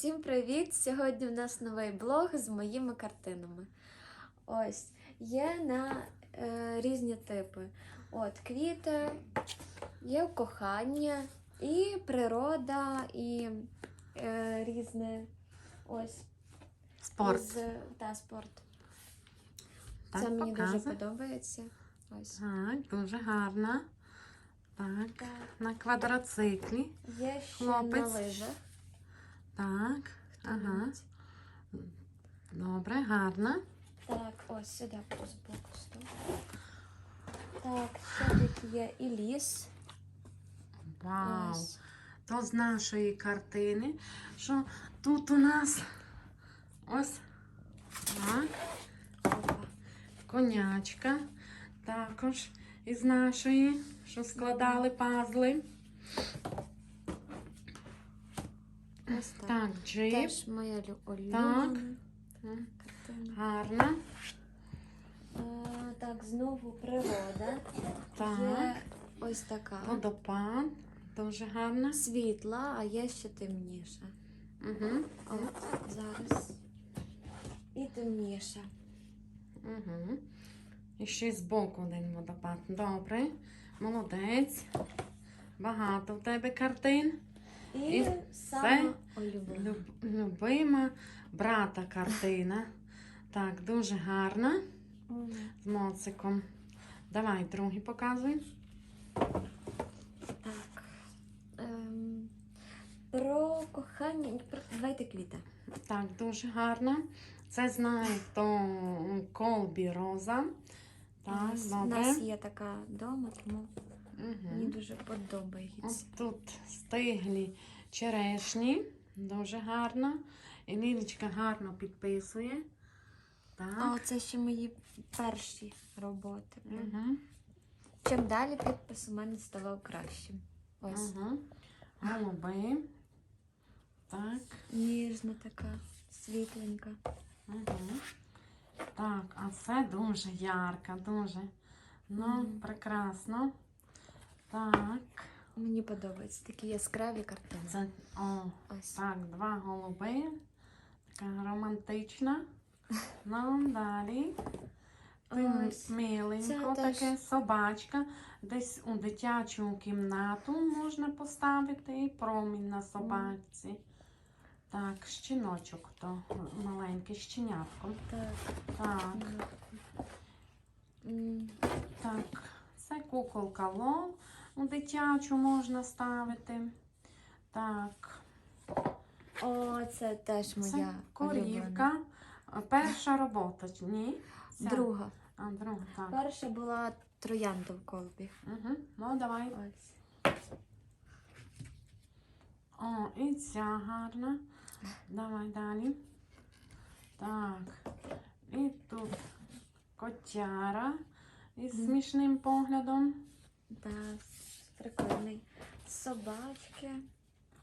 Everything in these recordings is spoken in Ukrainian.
Всім привіт! Сьогодні в нас новий блог з моїми картинами. Ось, є на е, різні типи. От, квіти, є кохання, і природа, і е, різне. Ось. Спорт. З, та, спорт. Так, Це мені дуже подобається. Ось. Так, дуже гарна. Так, Так. на квадроциклі. Є ще Хлопець. на лижах. Так, ага. Добре, гарна. Так, ось сюди буду збоку став. Так, ще тут є і ліс. Вау. Ось. То з нашої картини, що тут у нас ось так, конячка. Також із нашої, що складали пазли. Ось так. Так, джип. Теж моя лю- улюблена М, картина. Гарна. Е, так, знову природа. Так. Є ось така. Водопад. Дуже гарна. Світла, а є ще темніша. Угу. От зараз. І темніша. Угу. І ще й збоку один водопад. Добре. Молодець. Багато в тебе картин. І, І. Люб, любима брата картина. Так, дуже гарна. З моциком. Давай, другий показуй. Так. Ем, про кохання. Про... Давайте квіти. Так, дуже гарна. Це знає, хто м, колбі роза. У Так, нас, у нас є така вдома, тому мені Угу. дуже подобається. Ось тут стиглі черешні. Дуже гарно. І Лілічка гарно підписує. А Так. оце ще мої перші роботи. Угу. Чим далі підпис у мене ставав кращим. Ось. Угу. Голуби. Так. Ніжна така, світленька. Угу. Так, а це дуже ярка, дуже. Ну, Мгм. прекрасно. Так. Мені подобаються такі яскраві картини. Це, о, Ось. так, два голуби. Така романтична. Ну, далі. Ось. Миленько, Це теж- таке собачка. Десь у дитячу кімнату можна поставити і промінь на собачці. Так, щіночок то маленький щенятко. Так. Так, так. Це куколка лол. У дитячу можна ставити. Так, О, це теж моя це корівка. Перша робота, ні? Ця. Друга. А, друга, так. Перша була троянда в колбі. Угу. Ну, давай. Ось. О, і ця гарна. Давай далі. Так. І тут котяра із смішним поглядом. Так, прикольний. Собачки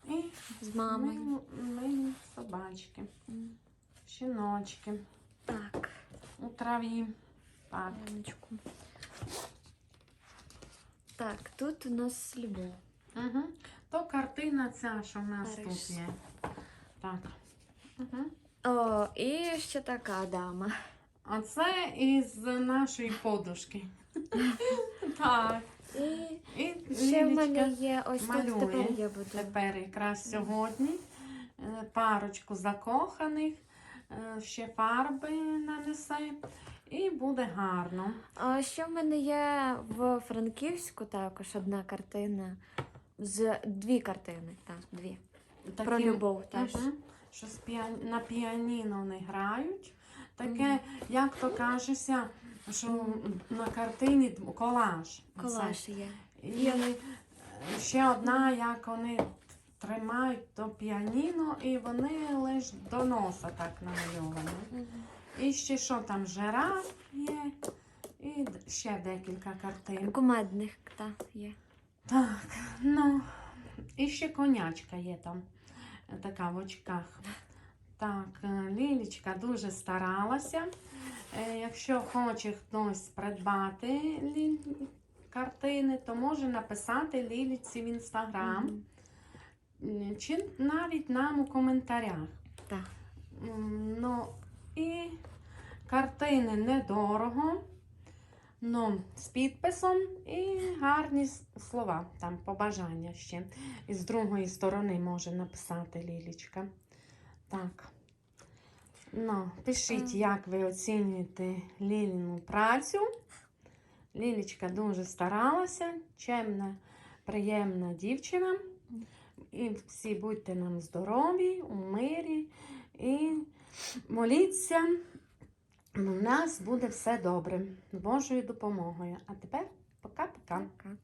І з мамою. милі, милі собачки. Щіночки Так, у траві. Так. Так, тут у нас любов. Угу. То картина ця, що в нас Париж. тут є. Так. Угу. О, і ще така дама. А це із нашої подушки. Так. Ще в мене є ось тут малює. тепер я буду. Тепер якраз сьогодні е, парочку закоханих, е, ще фарби нанесе і буде гарно. А ще в мене є в Франківську також одна картина. З дві картини. Так, дві. Про любов теж. Мгм. Що на піаніно не грають. Таке, Мгм. як то кажеться, що на картині колаж. Колаж є. Це. Е, ще одна, як вони тримають то піаніно, і вони лише до носа так намальовані. І ще що там, жираф є, і ще декілька картин. Кумедних та, є. Так, ну, і ще конячка є там, така в очках. Так, е, Лілічка дуже старалася. Е, Якщо хоче хтось придбати картини, то може написати Ліліці в інстаграм. М, чи навіть нам у коментарях. Так. Ну, і картини недорого, ну, з підписом і гарні слова, там побажання ще. І з другої сторони може написати Лілічка. Так. Ну, пишіть, як ви оцінюєте Ліліну працю. Лілічка дуже старалася, чемна, приємна дівчина. І всі будьте нам здорові, у мирі і моліться. У нас буде все добре Божою допомогою. А тепер пока-пока. Пока.